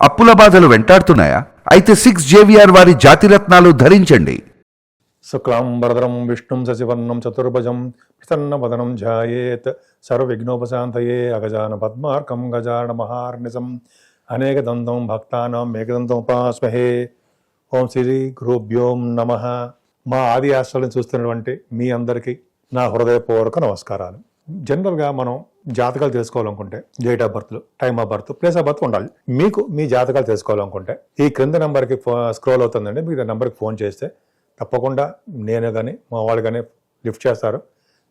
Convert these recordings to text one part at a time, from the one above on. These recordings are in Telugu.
అప్పుల బాధలు వెంటాడుతున్నాయా? అయితే సిక్స్ జేవిఆర్ వారి జాతిరత్నాలు ధరించండి. శుక్లాంబరదరం విష్ణుం శశివర్ణం చతుర్భుజం ప్రసన్నవదనం ధ్యాయేత్ సర్వవిఘ్నోపశాంతయే అగజాన పద్మార్కం గజాన మహార్నిశం అనేక దంతం భక్తానం ఉపాస్మహే. ఓం శ్రీ గురుభ్యోం నమ. మా ఆది ఆశ్రయాలను చూస్తున్నటువంటి మీ అందరికీ నా హృదయపూర్వక నమస్కారాలు. జనరల్గా మనం జాతకాలు తెలుసుకోవాలనుకుంటే date of birth time of birth place of birth ఉండాలి. మీకు మీ జాతకాలు తెలుసుకోవాలనుకుంటే ఈ క్రింద నెంబర్కి స్క్రోల్ అవుతుందండి. మీకు నెంబర్కి ఫోన్ చేస్తే తప్పకుండా నేను కానీ మా వాళ్ళు కానీ లిఫ్ట్ చేస్తారు.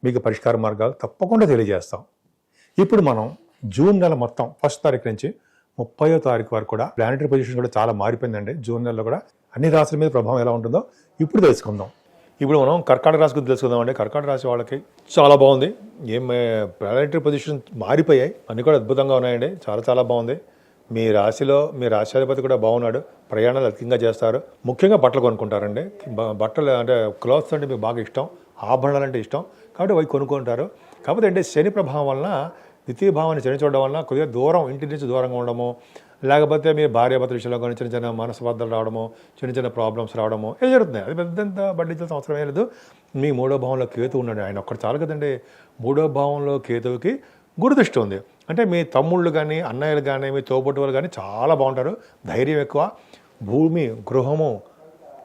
మీకు పరిష్కార మార్గాలు తప్పకుండా తెలియజేస్తాం. ఇప్పుడు మనం జూన్ నెల మొత్తం ఫస్ట్ తారీఖు నుంచి ముప్పయో తారీఖు వరకు కూడా ప్లానటరీ పొజిషన్ కూడా చాలా మారిపోయిందండి. జూన్ నెలలో కూడా అన్ని రాశుల మీద ప్రభావం ఎలా ఉంటుందో ఇప్పుడు తెలుసుకుందాం. ఇప్పుడు మనం కర్కాటక రాశి గురించి తెలుసుకుందాం అండి కర్కాటక రాశి వాళ్ళకి చాలా బాగుంది. ఏం ప్లానటరీ పొజిషన్ మారిపోయాయి. అన్ని కూడా అద్భుతంగా ఉన్నాయండి. చాలా చాలా బాగుంది. మీ రాశిలో మీ రాశ్యాధిపతి కూడా బాగున్నాడు. ప్రయాణాలు అధికంగా చేస్తారు. ముఖ్యంగా బట్టలు కొనుక్కుంటారండి. బట్టలు అంటే క్లాత్స్ అంటే మీకు బాగా ఇష్టం. ఆభరణాలు అంటే ఇష్టం. కాబట్టి అవి కొనుక్కుంటారు. కాకపోతే అంటే శని ప్రభావం వలన ద్వితీయ భావాన్ని శని చూడడం వలన కొద్దిగా దూరం ఇంటి నుంచి దూరంగా ఉండడము లేకపోతే మీ భార్యాభర్త విషయంలో కానీ చిన్న చిన్న మనస్పర్ధలు రావడము చిన్న చిన్న ప్రాబ్లమ్స్ రావడము ఏం జరుగుతున్నాయి? అది పెద్దంత పట్టించాల్సిన అవసరం ఏం లేదు. మీ మూడో భావంలో కేతు ఉన్నాడు. ఆయన ఒక్కడు చాలు కదండి. మూడో భావంలో కేతువుకి గురుదృష్టి ఉంది. అంటే మీ తమ్ముళ్ళు కానీ అన్నయ్యలు కానీ మీ తోబుట్టు వాళ్ళు కానీ చాలా బాగుంటారు. ధైర్యం ఎక్కువ. భూమి గృహము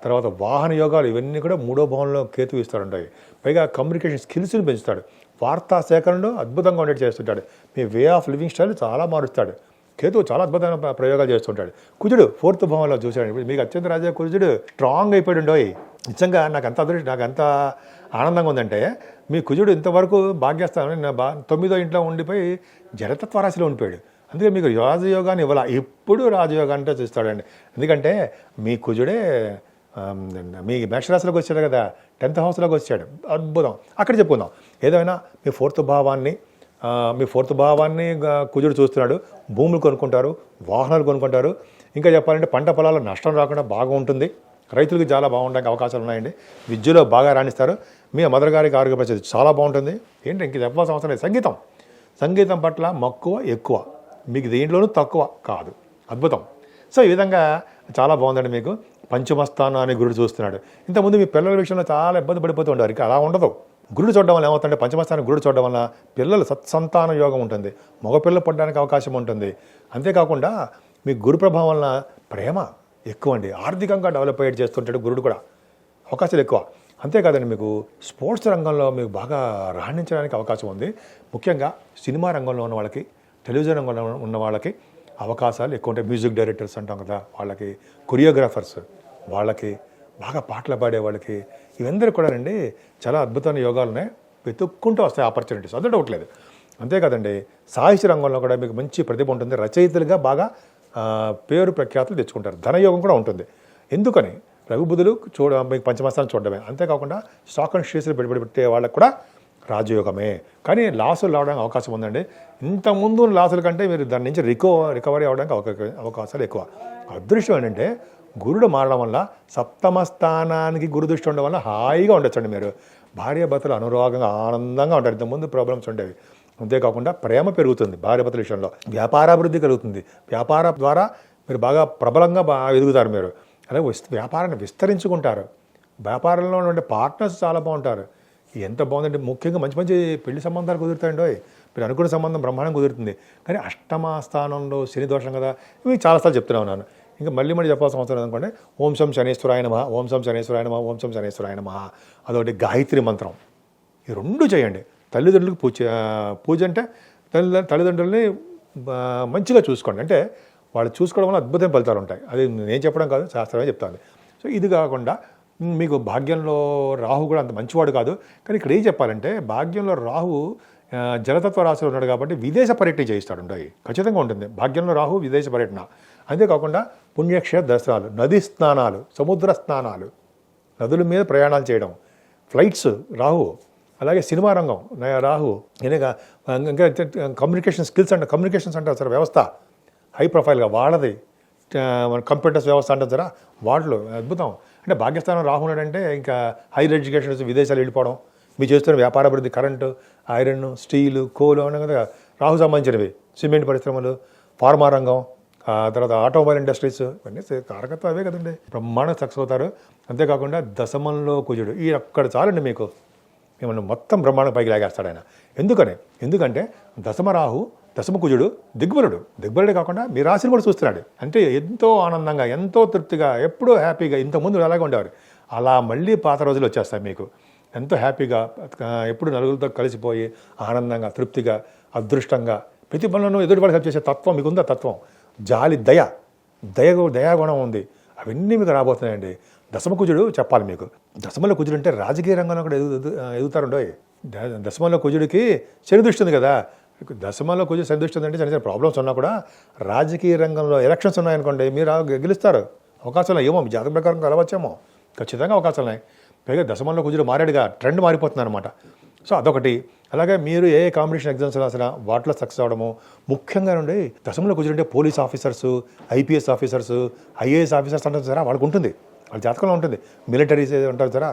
తర్వాత వాహన యోగాలు ఇవన్నీ కూడా మూడో భావంలో కేతు ఇస్తాడుంటాయి పైగా కమ్యూనికేషన్ స్కిల్స్ని పెంచుతాడు. వార్తా సేకరణలో అద్భుతంగా ఉండేది చేస్తుంటాడు. మీ వే ఆఫ్ లివింగ్ స్టైల్ చాలా మారుస్తాడు. కేతువు చాలా అద్భుతమైన ప్రయోగాలు చేస్తుంటాడు. కుజుడు ఫోర్త్ భావంలో చూశాడు. ఇప్పుడు మీకు అత్యంత రాజా కుజుడు స్ట్రాంగ్ అయిపోయి ఉండోయ్ నిజంగా నాకు అంత అదృష్టం నాకు అంత ఆనందంగా ఉందంటే మీ కుజుడు ఇంతవరకు భాగ్యస్థానం బా తొమ్మిదో ఇంట్లో ఉండిపోయి జలతత్వ రాశిలో ఉండిపోయాడు. అందుకే మీకు రాజయోగాన్ని ఇవ్వాల? ఎప్పుడు రాజయోగా అంటే చూస్తాడండి. ఎందుకంటే మీ కుజుడే మీ మేషరాశిలోకి వచ్చాడు కదా టెన్త్ హౌస్లోకి వచ్చాడు. అద్భుతం. అక్కడ చెప్పుకుందాం. ఏదైనా మీ ఫోర్త్ భావాన్ని మీ ఫోర్త్ భావాన్ని కుజుడు చూస్తున్నాడు భూములు కొనుక్కుంటారు వాహనాలు కొనుక్కుంటారు. ఇంకా చెప్పాలంటే పంట పొలాల్లో నష్టం రాకుండా బాగా ఉంటుంది. రైతులకు చాలా బాగుండడానికి అవకాశాలు ఉన్నాయండి. విద్యలో బాగా రాణిస్తారు. మీ మదర్ గారికి ఆరోగ్య పరిస్థితి చాలా బాగుంటుంది. ఏంటి ఇంక చెప్పాల్సిన అవసరం లేదు. సంగీతం. సంగీతం పట్ల మక్కువ ఎక్కువ. మీకు దేంట్లోనూ తక్కువ కాదు. అద్భుతం. సో ఈ విధంగా చాలా బాగుందండి మీకు. పంచమస్థానాన్ని గురుడు చూస్తున్నాడు. ఇంతకుముందు మీ పిల్లల విషయంలో చాలా ఇబ్బంది పడిపోతూ ఉంటారు అలా ఉండదు. గురుడు చూడడం వల్ల ఏమవుతుందంటే పంచమస్థానం గురుడు చూడడం వల్ల పిల్లలు సత్సంతాన యోగం ఉంటుంది. మగపిల్లలు పడడానికి అవకాశం ఉంటుంది. అంతేకాకుండా మీ గురు ప్రభావం వలన ప్రేమ ఎక్కువ అండి. ఆర్థికంగా డెవలప్ అయ్యేది చేస్తుంటాడు గురుడు కూడా. అవకాశాలు ఎక్కువ. అంతేకాదండి మీకు స్పోర్ట్స్ రంగంలో మీకు బాగా రాణించడానికి అవకాశం ఉంది. ముఖ్యంగా సినిమా రంగంలో ఉన్న వాళ్ళకి టెలివిజన్ రంగంలో ఉన్న వాళ్ళకి అవకాశాలు ఎక్కువ ఉంటాయి. మ్యూజిక్ డైరెక్టర్స్ అంటాం కదా వాళ్ళకి కొరియోగ్రాఫర్స్ వాళ్ళకి బాగా పాటలు పాడే వాళ్ళకి ఇవందరూ కూడా అండి చాలా అద్భుతమైన యోగాలు ఉన్నాయి వెతుక్కుంటూ వస్తాయి ఆపర్చునిటీస్ అది డౌట్ లేదు. అంతేకాదండి సాహిత్య రంగంలో కూడా మీకు మంచి ప్రతిభ ఉంటుంది. రచయితలుగా బాగా పేరు ప్రఖ్యాతులు తెచ్చుకుంటారు. ధనయోగం కూడా ఉంటుంది. ఎందుకని? రఘుబుధులు చూడ మీకు పంచమస్థానం చూడడమే. అంతేకాకుండా స్టాక్ అండ్ షేర్స్లు పెట్టుబడి పెట్టే వాళ్ళకు కూడా రాజయోగమే. కానీ లాసులు రావడానికి అవకాశం ఉందండి. ఇంతకుముందు లాసుల కంటే మీరు దాని నుంచి రికవ రికవరీ అవడానికి అవకాశాలు ఎక్కువ. అదృష్టం ఏంటంటే గురుడు మారడం వల్ల సప్తమ స్థానానికి గురుదృష్టి ఉండడం వల్ల హాయిగా ఉండొచ్చండి మీరు. భార్యాభర్తలు అనురాగంగా ఆనందంగా ఉంటారు. ఇంతకుముందు ప్రాబ్లమ్స్ ఉండేవి. అంతేకాకుండా ప్రేమ పెరుగుతుంది భార్యాభర్తల విషయంలో. వ్యాపారాభివృద్ధి కలుగుతుంది. వ్యాపార ద్వారా మీరు బాగా ప్రబలంగా బాగా ఎదుగుతారు మీరు. అలాగే వ్యాపారాన్ని విస్తరించుకుంటారు. వ్యాపారంలో ఉండే పార్ట్నర్స్ చాలా బాగుంటారు. ఎంత బాగుందంటే ముఖ్యంగా మంచి మంచి పెళ్ళి సంబంధాలు కుదురుతాయండి ఓయ్. మీరు అనుకున్న సంబంధం బ్రహ్మాండం కుదురుతుంది. కానీ అష్టమ స్థానంలో శని దోషం కదా. ఇవి చాలాసార్లు చెప్తూనే ఉన్నాను. ఇంకా మళ్ళీ మళ్ళీ చెప్పాల్సిన అవసరం అనుకోండి. ఓం సం శనేశ్వరాయ నమ ఓం శం శనేశ్వరాయ నమ ఓం సం శనేశ్వరాయ నమ అదొకటి గాయత్రి మంత్రం. ఈ రెండు చేయండి. తల్లిదండ్రులకు పూజ పూజ అంటే తల్లి తల్లిదండ్రుల్ని మంచిగా చూసుకోండి. అంటే వాళ్ళు చూసుకోవడం వల్ల అద్భుతమైన ఫలితాలు ఉంటాయి. అది నేను చెప్పడం కాదు శాస్త్రమే చెప్తాను సో ఇది కాకుండా మీకు భాగ్యంలో రాహు కూడా అంత మంచివాడు కాదు. కానీ ఇక్కడ ఏం చెప్పాలంటే భాగ్యంలో రాహు జలతత్వ రాశిలో ఉన్నాడు కాబట్టి విదేశ పర్యటన చేయిస్తాడు. ఉంటాయి. ఖచ్చితంగా ఉంటుంది. భాగ్యంలో రాహు విదేశ పర్యటన. అంతేకాకుండా పుణ్యక్షేత్ర దర్శనాలు నదీ స్నానాలు సముద్ర స్నానాలు నదుల మీద ప్రయాణాలు చేయడం ఫ్లైట్స్ రాహు అలాగే సినిమా రంగం రాహు ఇంకా ఇంకా కమ్యూనికేషన్ స్కిల్స్ అంట కమ్యూనికేషన్స్ అంటారు సార్ వ్యవస్థ హై ప్రొఫైల్గా వాళ్ళది. మన కంప్యూటర్స్ వ్యవస్థ అంటారు సార్ వాటిలో అద్భుతం. అంటే భాగ్యస్థానం రాహు ఉన్నాడంటే ఇంకా హైయర్ ఎడ్యుకేషన్ విదేశాలు వెళ్ళిపోవడం మీరు చేస్తున్న వ్యాపార అభివృద్ధి కరెంటు ఐరన్ స్టీలు కోలు అనే కదా రాహు సంబంధించినవి సిమెంట్ పరిశ్రమలు ఫార్మా రంగం ఆ తర్వాత ఆటోమొబైల్ ఇండస్ట్రీస్ ఇవన్నీ కారకత్వం అవే కదండి. బ్రహ్మాండ సక్సెస్ అవుతారు. అంతేకాకుండా దశమంలో కుజుడు. ఈ అక్కడ చాలండి మీకు. మిమ్మల్ని మొత్తం బ్రహ్మాండం పైకి లాగేస్తాడు ఆయన. ఎందుకని? ఎందుకంటే దశమరాహు దశమ కుజుడు దిగ్బలుడు. దిగ్బలుడే కాకుండా మీ రాశిని కూడా చూస్తున్నాడు. అంటే ఎంతో ఆనందంగా ఎంతో తృప్తిగా ఎప్పుడూ హ్యాపీగా ఇంతకుముందు అలాగే ఉండేవారు. అలా మళ్ళీ పాత రోజులు వచ్చేస్తాయి మీకు. ఎంతో హ్యాపీగా ఎప్పుడు నలుగురితో కలిసిపోయి ఆనందంగా తృప్తిగా అదృష్టంగా ప్రతి పనులను ఎదుటి వాళ్ళకి చేసే తత్వం మీకుందా? తత్వం. జాలి దయ దయ దయాగుణం ఉంది. అవన్నీ మీకు రాబోతున్నాయండి. దశమ కుజుడు చెప్పాలి మీకు. దశమలో కుజుడు అంటే రాజకీయ రంగంలో కూడా ఎదుగు ఎదుగుతారుండో దశమలో కుజుడికి శని దృష్టి ఉంది కదా. దశమలో కుజుడు శని దృష్టి ఉందంటే చిన్న చిన్న ప్రాబ్లమ్స్ ఉన్నా కూడా రాజకీయ రంగంలో ఎలక్షన్స్ ఉన్నాయనుకోండి మీరు గెలుస్తారు. అవకాశాలు ఏమో మీ జాతక ప్రకారం కలవచ్చేమో. ఖచ్చితంగా అవకాశాలు ఉన్నాయి. పైగా దశమంలో కుజుడు మారాడుగా ట్రెండ్ మారిపోతుంది అనమాట సో అదొకటి. అలాగే మీరు ఏ కాంపిటీషన్ ఎగ్జామ్స్ రాసినా వాటిలో సక్సెస్ అవ్వడము. ముఖ్యంగా నుండి దశంలో కుజుడు police officers IPS officers IAS officers అంటారు సరే వాళ్ళకి ఉంటుంది. వాళ్ళ జాతకంలో ఉంటుంది. మిలిటరీస్ ఉంటారు సరే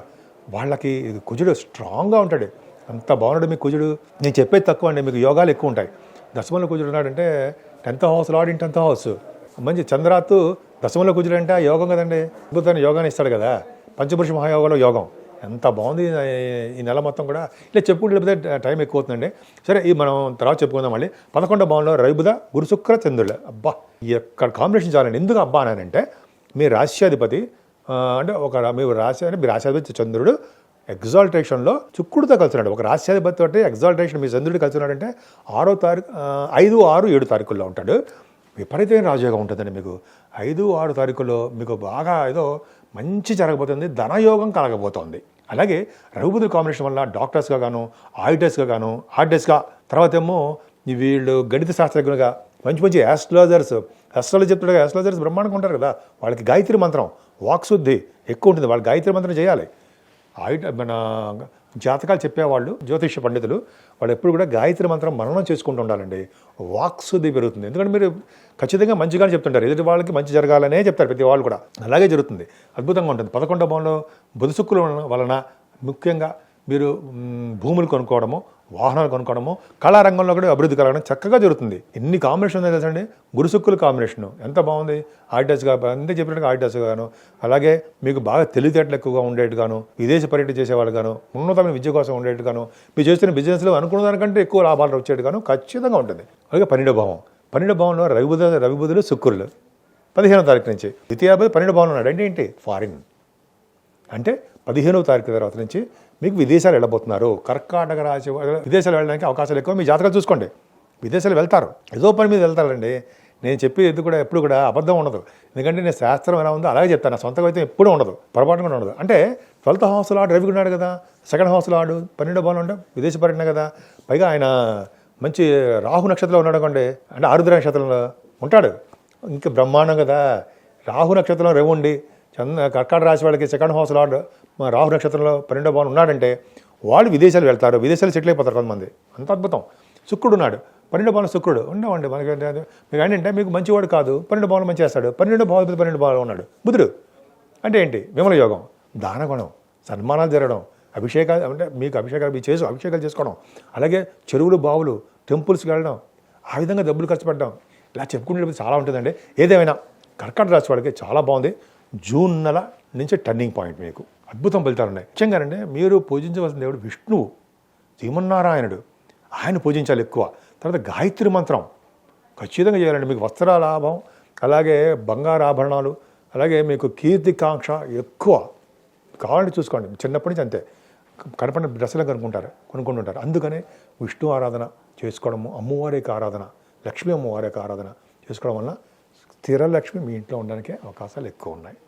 వాళ్ళకి కుజుడు స్ట్రాంగ్గా ఉంటాడు. అంత బాగున్నాడు మీకు కుజుడు. నేను చెప్పేది తక్కువ అండి మీకు యోగాలు ఎక్కువ ఉంటాయి. దశమంలో కుజుడు ఉన్నాడంటే tenth house lord in tenth house. మంచి చంద్రాత్తు దశమంలో కుజుడు అంటే ఆ యోగం కదండి. అద్భుతమైన యోగాన్ని ఇస్తాడు కదా. పంచపురుష మహాయోగంలో యోగం. ఎంత బాగుంది ఈ- నెల మొత్తం కూడా. ఇలా చెప్పుకుంటూ లేకపోతే టైం ఎక్కువ అవుతుందండి సరే ఈ మనం తర్వాత చెప్పుకుందాం మళ్ళీ. పదకొండో భావంలో రవిబుధ గురుశుక్ర చంద్రుడు. అబ్బా ఎక్కడ కాంబినేషన్ చాలండి. ఎందుకు అబ్బా అనంటే మీ రాశ్యాధిపతి అంటే ఒక మీరు మీ రాశి అంటే మీ రాశ్యాధిపతి చంద్రుడు ఎగ్జాల్టేషన్లో చుక్కుడుతో కలిసినాడు ఒక రాశ్యాధిపతి అంటే ఎగ్జాల్టేషన్ మీ చంద్రుడు కలిసినాడంటే ఆరో తారీఖు ఐదు ఆరు ఏడు తారీఖుల్లో ఉంటాడు. విపరీతమైన రాజయోగం ఉంటుందండి మీకు. ఐదు ఆరు తారీఖుల్లో మీకు బాగా ఏదో మంచి జరగబోతుంది ధనయోగం కలగబోతోంది. అలాగే రఘుపతి కాంబినేషన్ వల్ల డాక్టర్స్గా గాను ఆడిటర్స్గా గాను ఆర్టిస్ట్గా తర్వాత ఏమో వీళ్ళు గణిత శాస్త్రజ్ఞులుగా మంచి మంచి యాస్ట్రాలజర్స్ అస్ట్రాలజీ చెప్తుండగా యాస్ట్రాలజర్స్ బ్రహ్మాండంగా ఉంటారు కదా వాళ్ళకి గాయత్రి మంత్రం వాక్శుద్ధి ఎక్కువ ఉంటుంది వాళ్ళు గాయత్రి మంత్రం చేయాలి. ఆయుట మన జాతకాలు చెప్పేవాళ్ళు జ్యోతిష పండితులు వాళ్ళు ఎప్పుడు కూడా గాయత్రి మంత్రం మననం చేసుకుంటూ ఉండాలండి. వాక్శుద్ధి పెరుగుతుంది. ఎందుకంటే మీరు ఖచ్చితంగా మంచిగానే చెప్తుంటారు. ఎదుటి వాళ్ళకి మంచి జరగాలనే చెప్తారు ప్రతి వాళ్ళు కూడా. అలాగే జరుగుతుంది. అద్భుతంగా ఉంటుంది. పదకొండవ భవనంలో బుధసుక్కుల వలన ముఖ్యంగా మీరు భూములు కొనుక్కోవడము వాహనాలు కొనుక్కోవడము కళారంగంలో కూడా అభివృద్ధి కలగడం చక్కగా జరుగుతుంది. ఎన్ని కాంబినేషన్ ఉందో తెలుసండి? గురుశుక్కుల కాంబినేషన్ ఎంత బాగుంది? ఆర్టిస్ట్గా అంతే చెప్పినట్టు ఆర్టిస్ట్ గాను అలాగే మీకు బాగా తెలివితేటలు ఎక్కువగా ఉండేట్టు గాను విదేశ పర్యటన చేసేవాళ్ళు గాను ఉన్నతమైన విద్య కోసం ఉండేట్టు గాను మీరు చేస్తున్న బిజినెస్లో అనుకున్న దానికంటే ఎక్కువ లాభాలు వచ్చేట్టు గాను ఖచ్చితంగా ఉంటుంది. అలాగే పన్నెండో భావం. పన్నెండో భావంలో రవిబుధ రవిబుధులు శుక్రులు. పదిహేనో తారీఖు నుంచి. ద్వితీయ పన్నెండు భావంలో ఉన్నాడు. అంటే ఏంటి? ఫారిన్ అంటే పదిహేనవ తారీఖు తర్వాత నుంచి మీకు విదేశాలు వెళ్ళబోతున్నారు. కర్కాటక రాశి విదేశాలు వెళ్ళడానికి అవకాశాలు ఎక్కువ. మీ జాతకాలు చూసుకోండి. విదేశాలు వెళ్తారు. ఏదో పని మీద వెళ్తారండి. నేను చెప్పేది కూడా ఎప్పుడు కూడా అబద్ధం ఉండదు. ఎందుకంటే నేను శాస్త్రం ఎలా ఉందో అలాగే చెప్తాను. నా సొంతంగా అయితే ఎప్పుడూ ఉండదు. పొరపాటు కూడా ఉండదు. అంటే ట్వెల్త్ హౌస్లో ఆడు రవి ఉన్నాడు కదా. సెకండ్ హౌస్లో ఆడు పన్నెండో బాల్ ఉండే విదేశ పర్యటన కదా. పైగా ఆయన మంచి రాహు నక్షత్రంలో ఉన్నాడు అనుకోండి. అంటే ఆరుద్ర నక్షత్రంలో ఉంటాడు. ఇంకా బ్రహ్మాండం కదా. రాహు నక్షత్రంలో రవి ఉండి చంద్ర కర్కాట రాశి వాళ్ళకి సెకండ్ హౌస్ లార్డ్ మా రాహు నక్షత్రంలో పన్నెండో భావన ఉన్నాడంటే వాళ్ళు విదేశాలు వెళ్తారు విదేశాలు సెటిల్ అయిపోతారు కొంతమంది. అంత అద్భుతం. శుక్రుడు ఉన్నాడు. పన్నెండు భావన శుక్రుడు. ఉండవండి మనకి ఏంటంటే- మీకు ఏంటంటే మీకు మంచివాడు కాదు. పన్నెండు భావన మంచి చేస్తాడు. పన్నెండు భావ పన్నెండు భావాలు ఉన్నాడు. బుధుడు. అంటే ఏంటి? విమల యోగం. దానగుణం సన్మానాలు జరగడం. అభిషేకాలు అంటే మీకు అభిషేకాలు మీ చేసు అభిషేకాలు చేసుకోవడం. అలాగే చెరువులు బావులు టెంపుల్స్కి వెళ్ళడం. ఆ విధంగా డబ్బులు ఖర్చు పెట్టడం. ఇలా చెప్పుకునేటప్పుడు చాలా ఉంటుందండి. ఏదేమైనా కర్కాటక రాశి వాళ్ళకి చాలా బాగుంది. జూన్ నెల నుంచి టర్నింగ్ పాయింట్ మీకు. అద్భుతం ఫలితాలు ఉన్నాయి. ముఖ్యంగానండి మీరు పూజించవలసిన దేవుడు విష్ణువు శ్రీమన్నారాయణుడు. ఆయన పూజించాలి ఎక్కువ. తర్వాత గాయత్రి మంత్రం. ఖచ్చితంగా చేయాలండి. మీకు వస్త్ర లాభం అలాగే బంగారు ఆభరణాలు అలాగే మీకు కీర్తికాంక్ష ఎక్కువ. కావాలంటే చూసుకోండి. చిన్నప్పటి నుంచి అంతే. కనపడిన డ్రెస్సులు కొనుక్కుంటారు కొనుక్కుంటుంటారు. అందుకనే విష్ణు ఆరాధన చేసుకోవడము అమ్మవారి యొక్క ఆరాధన లక్ష్మీ అమ్మవారి యొక్క ఆరాధన చేసుకోవడం వల్ల స్థిర లక్ష్మి మీ ఇంట్లో ఉండడానికి అవకాశాలు ఎక్కువ ఉన్నాయి.